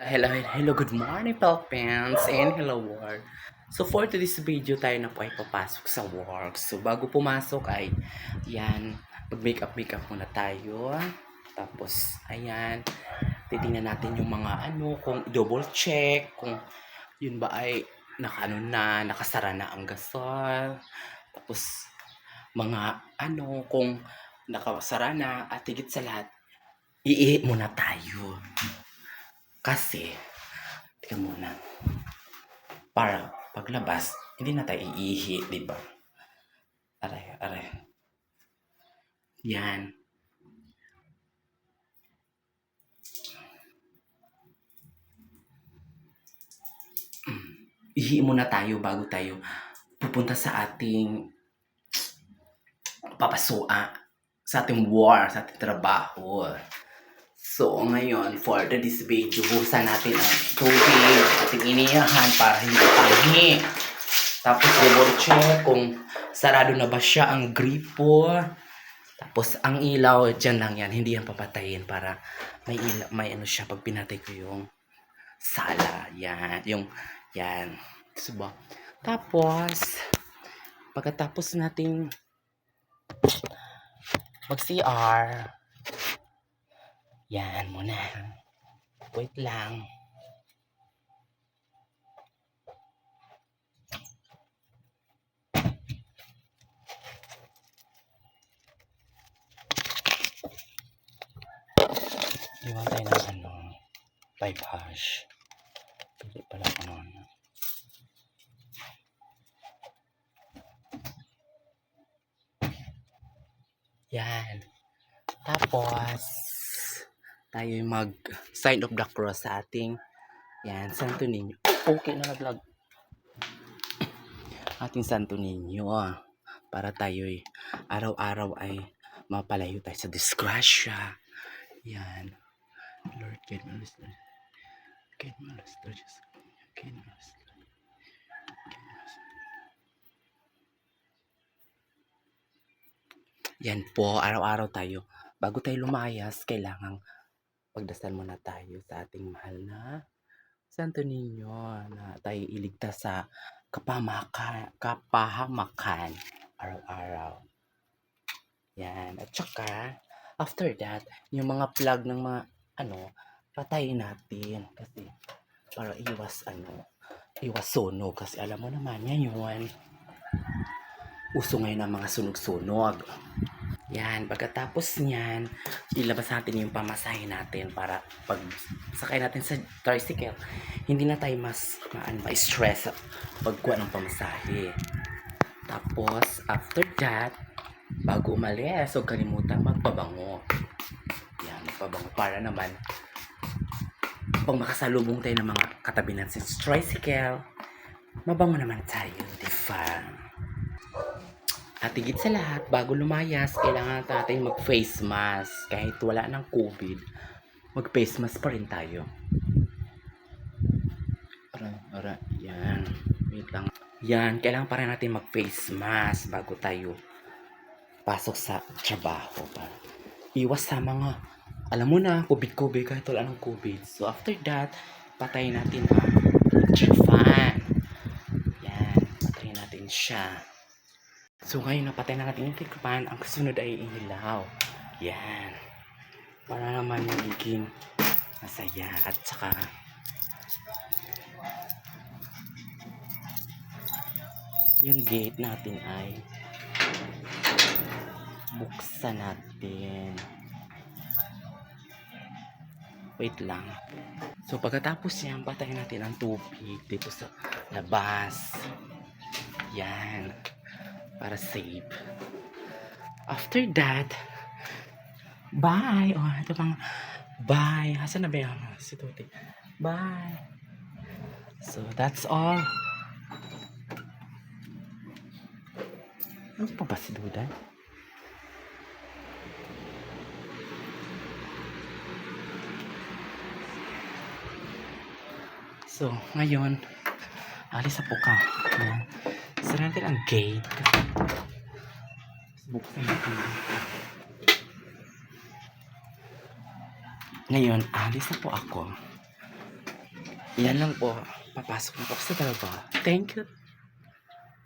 Hello, hello, good morning, Philippines, and hello, world. So, for today's video, tayo na po ay papasok sa work. So, bago pumasok ay, yan, mag-makeup, makeup muna tayo. Tapos, ayan, titingnan natin yung mga ano, kung double check, kung yun ba ay nakaano na, nakasara na ang gasol. Tapos, mga ano, kung nakasara na, at higit sa lahat, iihi muna tayo. Kasi, tika muna. Para paglabas, hindi na tayo iihi, di ba? Aray, aray. Yan. Ihi muna tayo bago tayo pupunta sa ating papasua sa ating war, sa ating trabaho. So, ngayon, for this video, buhusan natin ang tubig, ating iniyahan para hindi tahi. Tapos, check kung sarado na ba siya ang gripo. Tapos, ang ilaw, dyan lang yan. Hindi yan papatayin para may ilaw, may ano siya pag pinatay ko yung sala. Yan. Yung, yan. Diba? Tapos, pagkatapos nating mag-CR, yan muna. Wait lang. Iwan tayo ng ano, 5 hash. Pili pala ko nun. Yan. Tapos, tayo mag sign of the cross sa ating yan, Santo Niño. Okay na naglag. Ating Santo Niño. ah. Para tayo araw-araw ay mapalayo tayo sa disgrasya. Yan. Lord, guide me, Lord. Guide me. Jesus. Guide me, Lord. Yan po, araw-araw tayo. Bago tayo lumayas, kailangang pagdasal muna tayo sa ating mahal na Santo Niño na tayo iligtas sa kapamaka, kapahamakan araw-araw. Yan. At saka, after that, yung mga plug ng mga, ano, patayin natin. Kasi, para iwas, ano, iwas sunog. Kasi alam mo naman, yan yun. Uso ngayon ang mga sunog-sunog. Yan, pagkatapos niyan, ilabas natin yung pamasahe natin para pag sakay natin sa tricycle, hindi na tayo mas maan, ma-stress pagkuha ng pamasahe. Tapos, after that, bago umalis, huwag kalimutan magpabango. Yan, magpabango para naman pag makasalubong tayo ng mga katabi natin sa tricycle, mabango naman tayo, di ba? At higit sa lahat, bago lumayas, kailangan natin mag-face mask. Kahit wala ng COVID, mag-face mask pa rin tayo. Aray, aray, yan. Wait lang. Yan, kailangan pa rin natin mag-face mask bago tayo pasok sa trabaho. Para iwas sa mga, alam mo na, COVID-COVID, kahit wala ng COVID. So, after that, patayin natin ang electric. Yan, patayin natin siya. So ngayon napatay na natin yung tikpan, ang kasunod ay ilaw. Yan. Para naman magiging masaya at saka yung gate natin ay buksan natin. Wait lang. So pagkatapos yan, patayin natin ang tubig dito sa labas. Yan para safe. After that, bye! Oh, ito pang bye. Asan na ba yan? Si Tuti. Bye! So, that's all. Ano pa ba si Duda? So, ngayon, alis na po ka. Sara natin ang gate. Buksan natin. Ngayon, alis na po ako. Yan lang po. Papasok na po sa trabaho. Thank you.